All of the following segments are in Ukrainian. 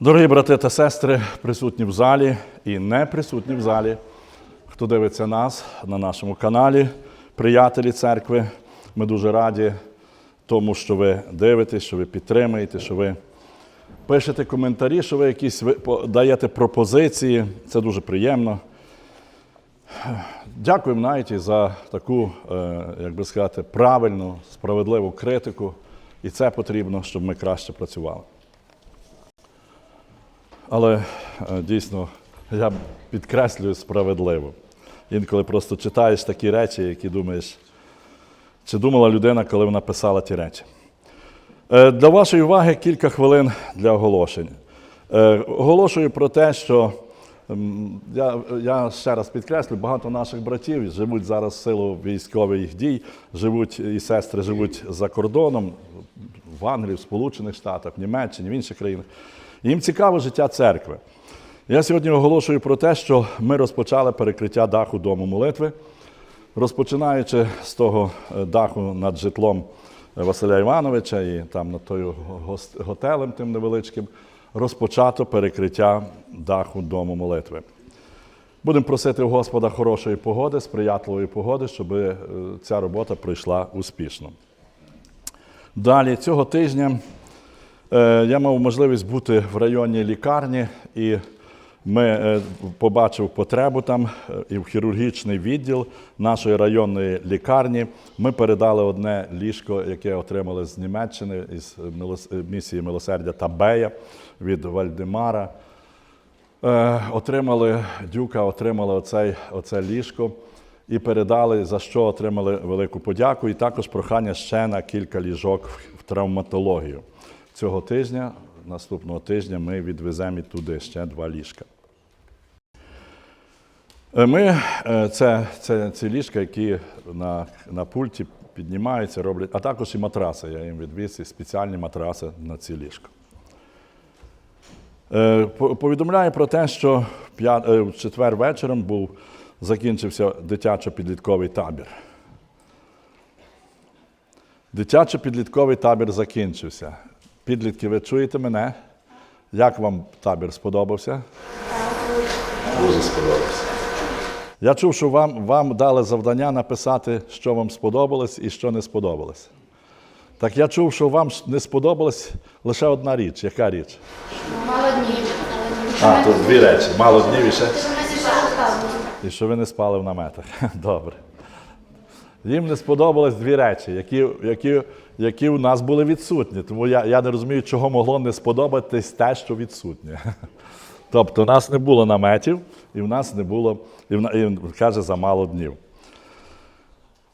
Дорогі брати та сестри, присутні в залі і не присутні в залі, хто дивиться нас на нашому каналі, приятелі церкви, ми дуже раді тому, що ви дивитесь, що ви підтримуєте, що ви пишете коментарі, що ви якісь даєте пропозиції. Це дуже приємно. Дякуємо навіть за таку, е, як би сказати, правильну, справедливу критику. І це потрібно, щоб ми краще працювали. Але е, дійсно я підкреслюю справедливо. Інколи просто читаєш такі речі, які думаєш, чи думала людина, коли вона писала ті речі. Е, Для вашої уваги кілька хвилин для оголошень. Е, Оголошую про те, що я, я ще раз підкреслю, багато наших братів живуть зараз в силу військових дій, живуть і сестри живуть за кордоном в Англії, в Сполучених Штатах, в Німеччині, в інших країнах. Їм цікаво життя церкви. Я сьогодні оголошую про те, що ми розпочали перекриття даху дому молитви. Розпочинаючи з того е, даху над житлом е, Василя Івановича і там над тою готелем тим невеличким, розпочато перекриття даху дому молитви. Будемо просити у Господа хорошої погоди, сприятливої погоди, щоб е, ця робота пройшла успішно. Далі цього тижня я мав можливість бути в районній лікарні, і ми е, побачив потребу там е, і в хірургічний відділ нашої районної лікарні. Ми передали одне ліжко, яке отримали з Німеччини із е, місії милосердя Табея від Вальдемара. Е, отримали дюка, отримали оцей, оце ліжко і передали, за що отримали велику подяку. І також прохання ще на кілька ліжок в травматологію. Цього тижня, наступного тижня, ми відвеземо туди ще два ліжка. Е, Ми е, це, це ці ліжка, які на, на пульті піднімаються, роблять, а також і матраси. Я їм відвіз, і спеціальні матраси на ці ліжка. Е, Повідомляю про те, що в четвер вечором був, закінчився дитячо-підлітковий табір. Дитячо-підлітковий табір закінчився. Підлітки, ви чуєте мене? Як вам табір сподобався? Дуже сподобався. Я чув, що вам, вам дали завдання написати, що вам сподобалось і що не сподобалось. Так я чув, що вам не сподобалась лише одна річ. Яка річ? Мало днів. А, тут дві речі. Мало днів і ще. І що ви не спали в наметах. Добре. Їм не сподобались дві речі, які, які, які у нас були відсутні. Тому я, я не розумію, чого могло не сподобатись те, що відсутнє. Тобто, у нас не було наметів, і в нас не було, і, в, і каже, за мало днів.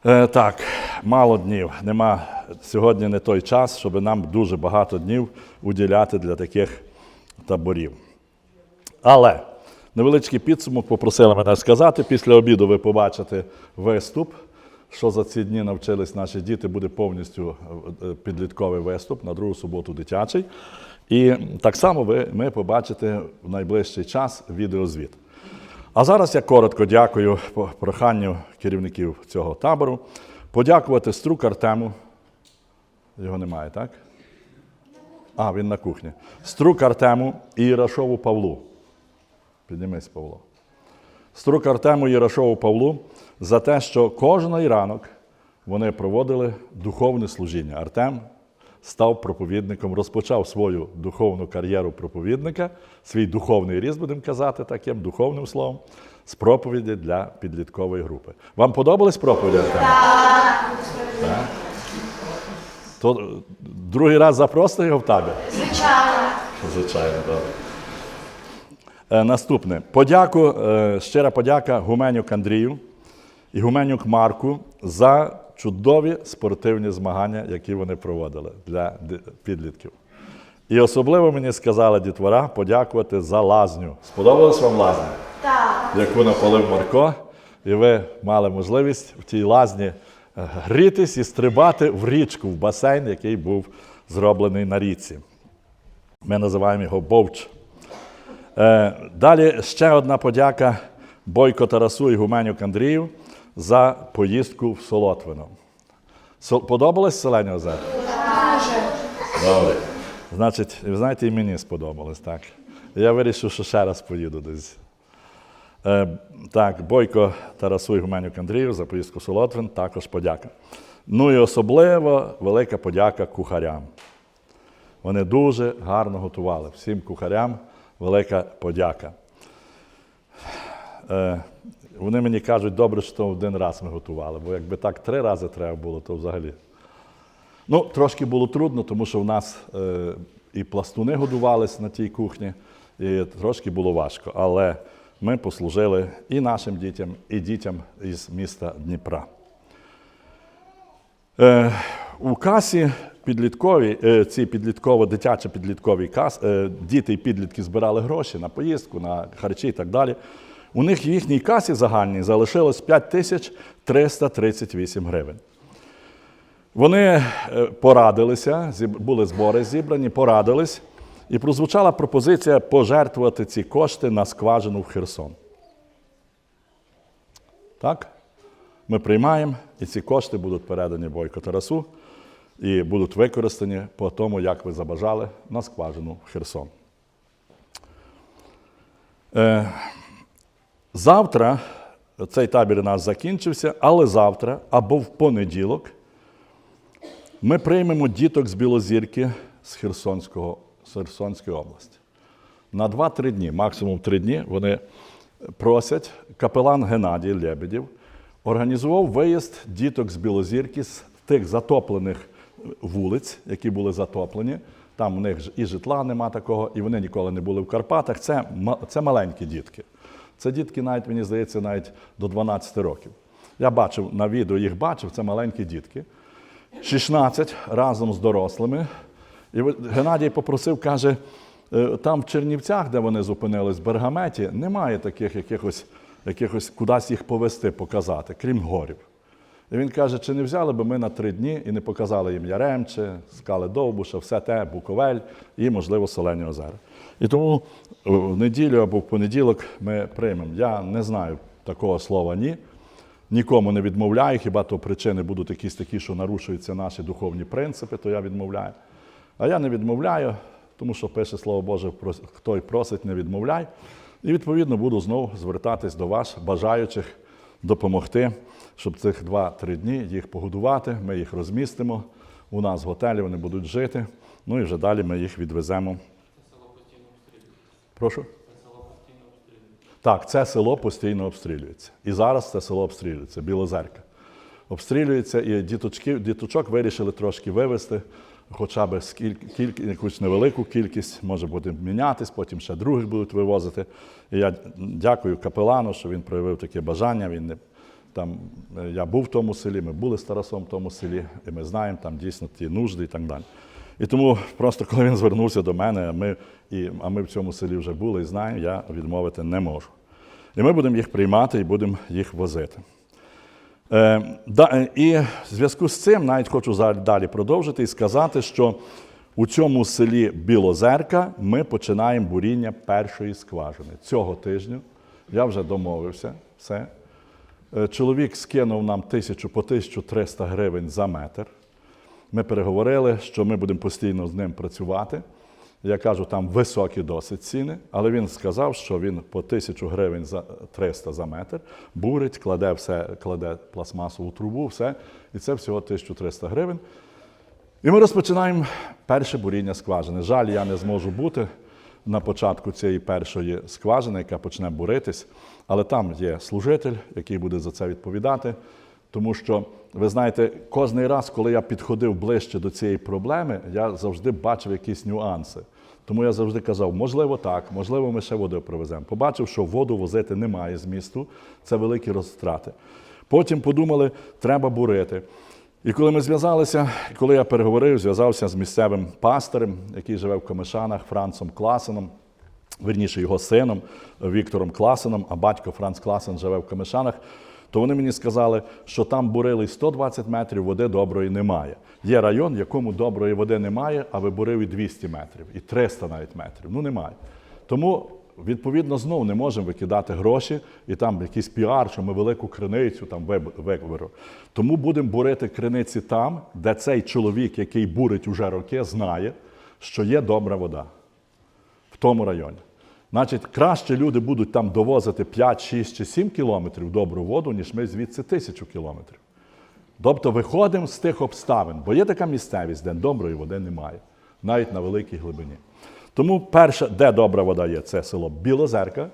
Е, так, мало днів. Нема сьогодні не той час, щоб нам дуже багато днів уділяти для таких таборів. Але невеличкий підсумок попросили мене сказати. Після обіду ви побачите виступ. Що за ці дні навчились наші діти, буде повністю е, е, підлітковий виступ на другу суботу дитячий. І так само ви, ми побачите в найближчий час відеозвіт. А зараз я коротко дякую проханню керівників цього табору. Подякувати Струк Артему. Його немає, так? А, він на кухні. Струк Артему і Ірашову Павлу. Піднімись, Павло. Струк Артему Єрашову Павлу за те, що кожний ранок вони проводили духовне служіння. Артем став проповідником, розпочав свою духовну кар'єру проповідника, свій духовний ріст, будемо казати таким духовним словом, з проповіді для підліткової групи. Вам подобались проповіді Артема? Так. То е, другий раз запросите його в табір? Звичайно. Звичайно, добре. Е, Наступне. Подяку, е, щира подяка Гуменюк Андрію і Гуменюк Марку за чудові спортивні змагання, які вони проводили для підлітків. І особливо мені сказали дітвора подякувати за лазню. Сподобалась вам лазня? Так. яку напалив Марко, і ви мали можливість в тій лазні е, грітись і стрибати в річку, в басейн, який був зроблений на річці. Ми називаємо його Бовч. Е, Далі ще одна подяка Бойко Тарасу і Гуменюк Андрію за поїздку в Солотвино. Подобалось Селені озера? Добре. Значить, ви знаєте, і мені сподобалось, так. Я вирішив, що ще раз поїду десь. Е, так, Бойко Тарасу Ігуменюк Андрію за поїздку в Солотвин також подяка. Ну і особливо велика подяка кухарям. Вони дуже гарно готували. Всім кухарям велика подяка. Е, вони мені кажуть, добре, що один раз ми готували, бо якби так три рази треба було, то взагалі. Ну, трошки було трудно, тому що в нас е, і пластуни годувались на тій кухні, і трошки було важко. Але ми послужили і нашим дітям, і дітям із міста Дніпра. Е, у касі підліткові, е, ці підлітково дитячі підліткові кас, е, діти і підлітки збирали гроші на поїздку, на харчі і так далі. У них в їхній касі загальній залишилось 5338 гривень. Вони е, порадилися, були збори зібрані, порадились, і прозвучала пропозиція пожертвувати ці кошти на скважину в Херсон. Так? Ми приймаємо, і ці кошти будуть передані Бойко Тарасу і будуть використані по тому, як ви забажали, на скважину Херсон. Е, завтра цей табір у нас закінчився, але завтра або в понеділок ми приймемо діток з Білозірки з, Херсонського, з Херсонської області. На 2-3 дні, максимум 3 дні, вони просять, капелан Геннадій Лебедєв організував виїзд діток з Білозірки з тих затоплених вулиць, які були затоплені. Там у них і житла нема такого, і вони ніколи не були в Карпатах. Це, це маленькі дітки. Це дітки, навіть мені здається, навіть до 12 років. Я бачив на відео, їх бачив, це маленькі дітки. 16 разом з дорослими. І Геннадій попросив, каже, «Е, там в Чернівцях, де вони зупинились, в Бергаметі, немає таких якихось, якихось кудись їх повести, показати, крім горів. І він каже, чи не взяли би ми на три дні і не показали їм Яремче, скали Довбуша, все те, Буковель і, можливо, Солені озера. І тому в неділю або в понеділок ми приймемо. Я не знаю такого слова ні. Нікому не відмовляю, хіба то причини будуть якісь такі, що нарушуються наші духовні принципи, то я відмовляю. А я не відмовляю, тому що пише Слово Боже, «Прос- хто й просить, не відмовляй. І відповідно буду знову звертатись до вас, бажаючих допомогти, щоб цих 2-3 дні їх погодувати. Ми їх розмістимо. У нас в готелі вони будуть жити. Ну і вже далі ми їх відвеземо. Прошу? Так, це село постійно обстрілюється. І зараз це село обстрілюється, Білозерка. Обстрілюється, і діточки, діточок вирішили трошки вивезти, хоча б скільки, якусь невелику кількість, може буде мінятись, потім ще других будуть вивозити. І я дякую капелану, що він проявив таке бажання. Він не, там, е, я був в тому селі, ми були з Тарасом в тому селі, і ми знаємо там дійсно ті нужди і так далі. І тому просто коли він звернувся до мене, ми, і, а ми в цьому селі вже були і знаємо, я відмовити не можу. І ми будемо їх приймати і будемо їх возити. Е, е, і в зв'язку з цим навіть хочу далі продовжити і сказати, що у цьому селі Білозерка ми починаємо буріння першої скважини. Цього тижня я вже домовився. Все. Е, Чоловік скинув нам тисячу по 1300 гривень за метр. Ми переговорили, що ми будемо постійно з ним працювати. Я кажу, там високі досить ціни, але він сказав, що він по тисячу гривень за 300 за метр бурить, кладе все, кладе пластмасову трубу, все, і це всього 1300 гривень. І ми розпочинаємо перше буріння скважини. Жаль, я не зможу бути на початку цієї першої скважини, яка почне буритись, але там є служитель, який буде за це відповідати. Тому що, ви знаєте, кожний раз, коли я підходив ближче до цієї проблеми, я завжди бачив якісь нюанси. Тому я завжди казав, можливо, так, можливо, ми ще воду привеземо. Побачив, що воду возити немає з місту, це великі розтрати. Потім подумали, треба бурити. І коли ми зв'язалися, коли я переговорив, зв'язався з місцевим пастирем, який живе в Комишанах, Францом Класеном, верніше його сином Віктором Класеном, а батько Франц Класен живе в Камишанах, то вони мені сказали, що там бурили 120 метрів, води доброї немає. Є район, в якому доброї води немає, а ви бурили 200 метрів, і 300 навіть метрів. Ну немає. Тому, відповідно, знову не можемо викидати гроші і там якийсь піар, що ми велику криницю там виберу. Тому будемо бурити криниці там, де цей чоловік, який бурить уже роки, знає, що є добра вода в тому районі. Значить, краще люди будуть там довозити 5, 6 чи 7 кілометрів добру воду, ніж ми звідси тисячу кілометрів. Тобто виходимо з тих обставин, бо є така місцевість, де доброї води немає, навіть на великій глибині. Тому перше, де добра вода є, це село Білозерка,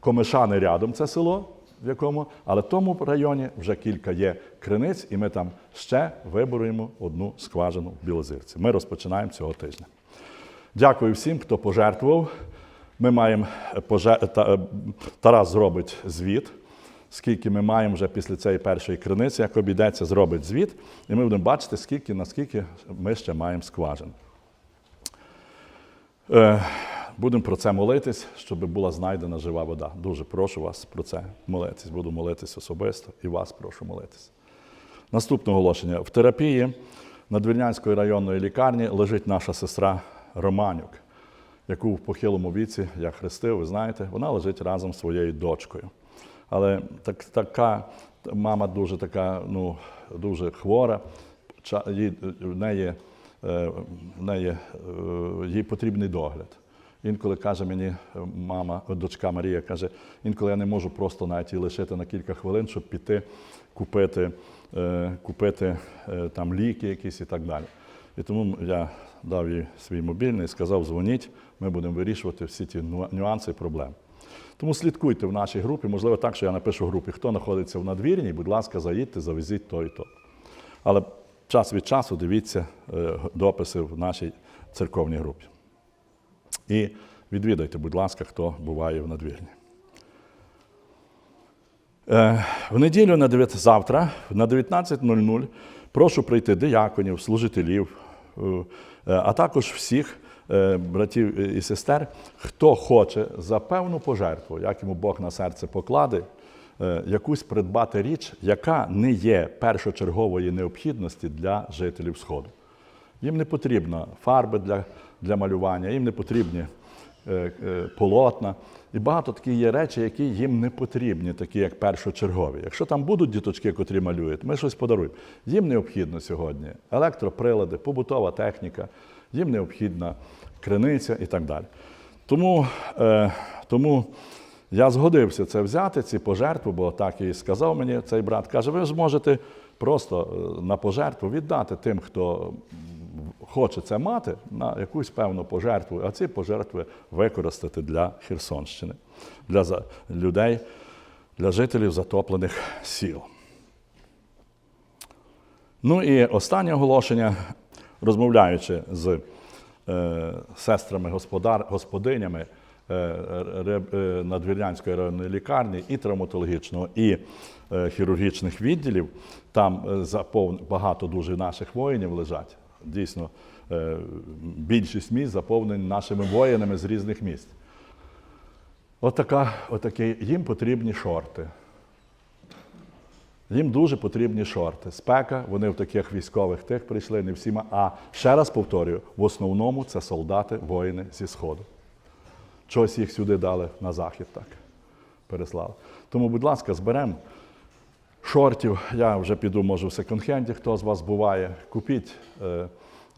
Комишани рядом це село, в якому, але в тому районі вже кілька є криниць, і ми там ще виборуємо одну скважину в Білозерці. Ми розпочинаємо цього тижня. Дякую всім, хто пожертвував. Ми маємо поже- е, Тарас зробить звіт, скільки ми маємо вже після цієї першої криниці, як обійдеться, зробить звіт, і ми будемо бачити, скільки, наскільки ми ще маємо скважин. Е, Будемо про це молитись, щоб була знайдена жива вода. Дуже прошу вас про це молитись. Буду молитись особисто і вас прошу молитись. Наступне оголошення. В терапії Надвірнянської районної лікарні лежить наша сестра Романюк, яку в похилому віці я хрестив, ви знаєте, вона лежить разом з своєю дочкою. Але так, така мама дуже така, ну, дуже хвора, їй, в неї, е, в неї, е, їй потрібний догляд. Інколи каже мені е, мама, дочка Марія каже, інколи я не можу просто навіть її лишити на кілька хвилин, щоб піти купити, купити там ліки якісь і так далі. І тому я дав їй свій мобільний і сказав, дзвоніть, ми будемо вирішувати всі ті нюанси і проблеми. Тому слідкуйте в нашій групі, можливо, так, що я напишу групі, хто знаходиться в надвірні, будь ласка, заїдьте, завезіть то і то. Але час від часу дивіться е, дописи в нашій церковній групі. І відвідайте, будь ласка, хто буває в надвірні. Е, В неділю на 9, завтра на 19.00 прошу прийти дияконів, служителів, а також всіх е, братів і сестер, хто хоче за певну пожертву, як йому Бог на серце покладе, е, якусь придбати річ, яка не є першочергової необхідності для жителів Сходу. Їм не потрібна фарби для, для малювання, їм не потрібні е, е, полотна. І багато такі є речі, які їм не потрібні, такі як першочергові. Якщо там будуть діточки, котрі малюють, ми щось подаруємо. Їм необхідно сьогодні електроприлади, побутова техніка, їм необхідна криниця і так далі. Тому, е, тому я згодився це взяти, ці пожертви, бо так і сказав мені цей брат. Каже, ви зможете просто е, на пожертву віддати тим, хто хоче це мати, на якусь певну пожертву, а ці пожертви використати для Херсонщини, для людей, для жителів затоплених сіл. Ну і останнє оголошення, розмовляючи з е, сестрами господар, господинями е, е, Надвірнянської районної лікарні і травматологічного, і е, хірургічних відділів, там е, багато дуже наших воїнів лежать. Дійсно, е, більшість місць заповнені нашими воїнами з різних місць. Отака, отакі, їм потрібні шорти. Їм дуже потрібні шорти. Спека, вони в таких військових тих прийшли, не всіма. А ще раз повторюю: в основному це солдати, воїни зі Сходу. Чогось їх сюди дали на захід так переслали. Тому, будь ласка, зберемо шортів. Я вже піду, може, в секонд-хенді, хто з вас буває. Купіть е,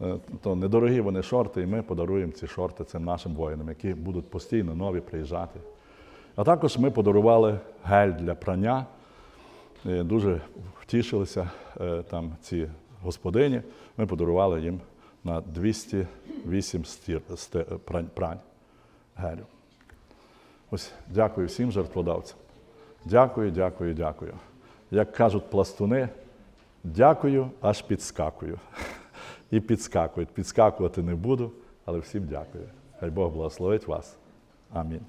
е, то недорогі вони шорти, і ми подаруємо ці шорти цим нашим воїнам, які будуть постійно нові приїжджати. А також ми подарували гель для прання. Е, Дуже втішилися там ці господині. Ми подарували їм на 208 стір, сте- прань, прань гелю. Ось дякую всім жертводавцям. Дякую, дякую, дякую. Як кажуть пластуни, дякую, аж підскакую. І підскакують. Підскакувати не буду, але всім дякую. Хай Бог благословить вас. Амінь.